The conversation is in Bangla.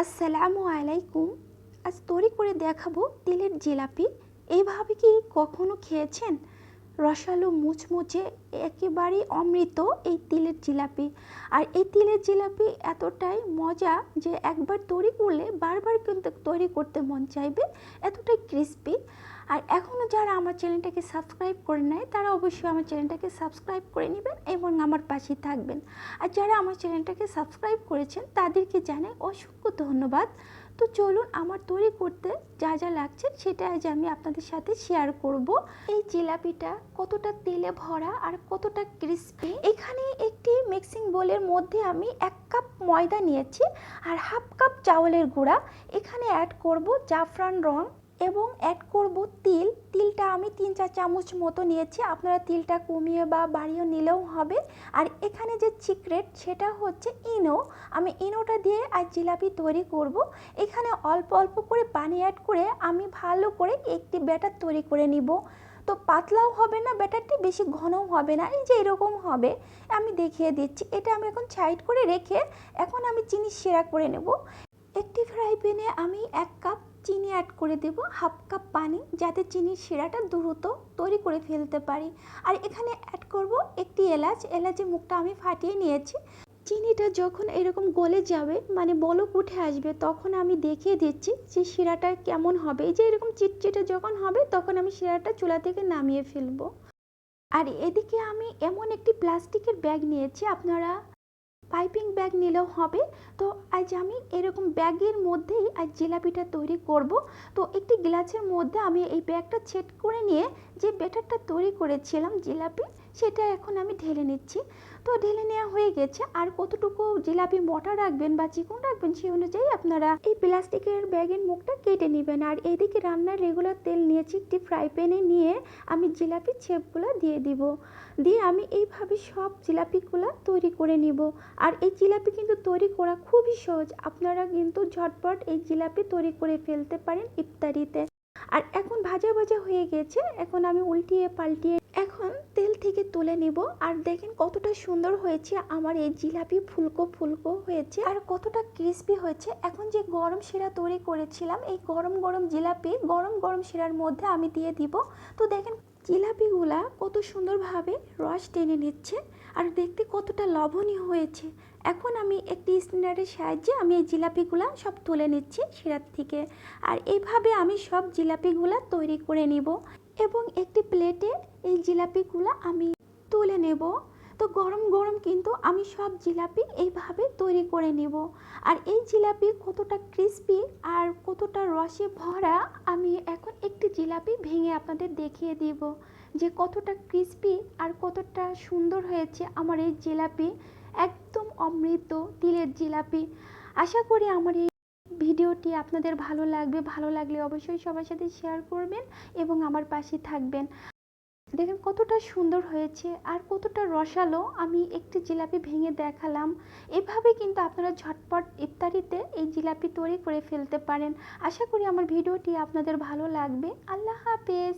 আসসালামু আলাইকুম। আজ তৈরি করে দেখাবো তিলের জিলাপি। এইভাবে কি কখনো খেয়েছেন? রসালো মুচমুচে একেবারেই অমৃত এই তিলের জিলাপি। আর এই তিলের জিলাপি এতটাই মজা যে একবার তৈরি করলে বারবার কিন্তু তৈরি করতে মন চাইবে, এতটাই ক্রিস্পি আর এখনও যারা আমার চ্যানেলটাকে সাবস্ক্রাইব করে নেয় তারা অবশ্যই আমার চ্যানেলটাকে সাবস্ক্রাইব করে নেবেন এবং আমার পাশে থাকবেন। আর যারা আমার চ্যানেলটাকে সাবস্ক্রাইব করেছেন, তাদেরকে জানাই অসংখ্য ধন্যবাদ। তো চলুন আমার তৈরি করতে যা যা লাগছে, সেটা আজ আমি আপনাদের সাথে শেয়ার করব। এই জিলাপিটা কতটা তেলে ভরা আর কতটা ক্রিস্পি এখানে একটি মিক্সিং বোলের মধ্যে আমি এক কাপ ময়দা নিয়েছি আর হাফ কাপ চাউলের গুঁড়া। এখানে অ্যাড করব জাফরান রং এবং অ্যাড করব তিল। তিলটা আমি তিন চার চামচ মতো নিয়েছি। আপনারা তিলটা কমিয়ে বা বাড়িয়ে নিলেও হবে। আর এখানে যে সিক্রেট সেটা হচ্ছে ইনো। আমি ইনোটা দিয়ে আর জিলাপি তৈরি করব। এখানে অল্প অল্প করে পানি অ্যাড করে আমি ভালো করে একটি ব্যাটার তৈরি করে নিব। তো পাতলাও হবে না, ব্যাটারটি বেশি ঘনও হবে না। এই যে এরকম হবে, আমি দেখিয়ে দিচ্ছি। এটা আমি এখন সাইড করে রেখে এখন আমি চিনি সেরা করে নেব। একটি ফ্রাই প্যানে আমি এক কাপ চিনি অ্যাড করে দেব হাফ কাপ পানি যাতে চিনির শিরাটা দ্রুত তৈরি করে ফেলতে পারি। আর এখানে অ্যাড করব একটি এলাচ। এলাচের মুখটা আমি ফাটিয়ে নিয়েছি। চিনিটা যখন এরকম গলে যাবে মানে বলক উঠে আসবে, তখন আমি দেখিয়ে দিচ্ছি যে শিরাটা কেমন হবে। এই যে এরকম চিটচিটে যখন হবে, তখন আমি শিরাটা চুলা থেকে নামিয়ে ফেলব। আর এদিকে আমি এমন একটি প্লাস্টিকের ব্যাগ নিয়েছি, আপনারা পাইপিং ব্যাগ নিলেও হবে। তো আজ আমি এরকম ব্যাগের মধ্যেই আজ জিলাপিটা তৈরি করব। তো একটি গ্লাসের মধ্যে আমি এই ব্যাগটা সেট করে নিয়ে যে ব্যাটারটা তৈরি করেছিলাম জিলাপি সেটা এখন আমি ঢেলে নিচ্ছি। তো ঢেলে নেওয়া হয়ে গেছে। আর কতটুকু জিলাপি মোটা রাখবেন বা চিকন রাখবেন সেই অনুযায়ী আপনারা এই প্লাস্টিকের ব্যাগের মুখটা কেটে নেবেন। আর এদিকে রান্নার রেগুলার তেল নিয়েছি একটি ফ্রাই প্যানে নিয়ে আমি জিলাপির ছেপগুলো দিয়ে দিব। দিয়ে আমি এইভাবে সব জিলাপিগুলো তৈরি করে নিব। আর এই জিলাপি কিন্তু তৈরি করা খুবই সহজ। আপনারা কিন্তু ঝটপট এই জিলাপি তৈরি করে ফেলতে পারেন ইফতারিতে। আর এখন ভাজা ভাজা হয়ে গেছে। এখন আমি উল্টিয়ে পাল্টিয়ে এখন থেকে তুলে নেব। আর দেখেন কতটা সুন্দর হয়েছে আমার এই জিলাপি। ফুলকো ফুলকো হয়েছে আর কতটা ক্রিস্পি হয়েছে। এখন যে গরম শিরা তৈরি করেছিলাম, এই গরম গরম জিলাপি, গরম গরম শিরার মধ্যে আমি দিয়ে দিব। তো দেখেন জিলাপিগুলা কত সুন্দরভাবে রস টেনে নিচ্ছে আর দেখতে কতটা লবণীয় হয়েছে। এখন আমি একটি স্পিনারের সাহায্যে আমি এই জিলাপিগুলা সব তুলে নিচ্ছি শিরার থেকে। আর এইভাবে আমি সব জিলাপিগুলা তৈরি করে নিব। এবং একটি প্লেটে এই জিলাপিগুলো আমি তুলে নেব। তো গরম গরম কিন্তু আমি সব জিলাপি এইভাবে তৈরি করে নেব। আর এই জিলাপি কতটা ক্রিস্পি আর কতটা রসে ভরা, আমি এখন একটি জিলাপি ভেঙে আপনাদের দেখিয়ে দিব। যে কতটা ক্রিস্পি আর কতটা সুন্দর হয়েছে আমার এই জিলাপি, একদম অমৃত তিলের জিলাপি। আশা করি আমার এই ভিডিওটি আপনাদের ভালো লাগবে, ভালো লাগলে অবশ্যই সবার সাথে শেয়ার করবেন এবং আমার পাশে থাকবেন। দেখেন কতটা সুন্দর হয়েছে আর কতটা রসালো আমি একটি জিলাপি ভেঙে দেখালাম। এভাবে কিন্তু আপনারা ঝটপট ইফতারিতে এই জিলাপি তৈরি করে ফেলতে পারেন। আশা করি আমার ভিডিওটি আপনাদের ভালো লাগবে। আল্লাহ হাফেজ।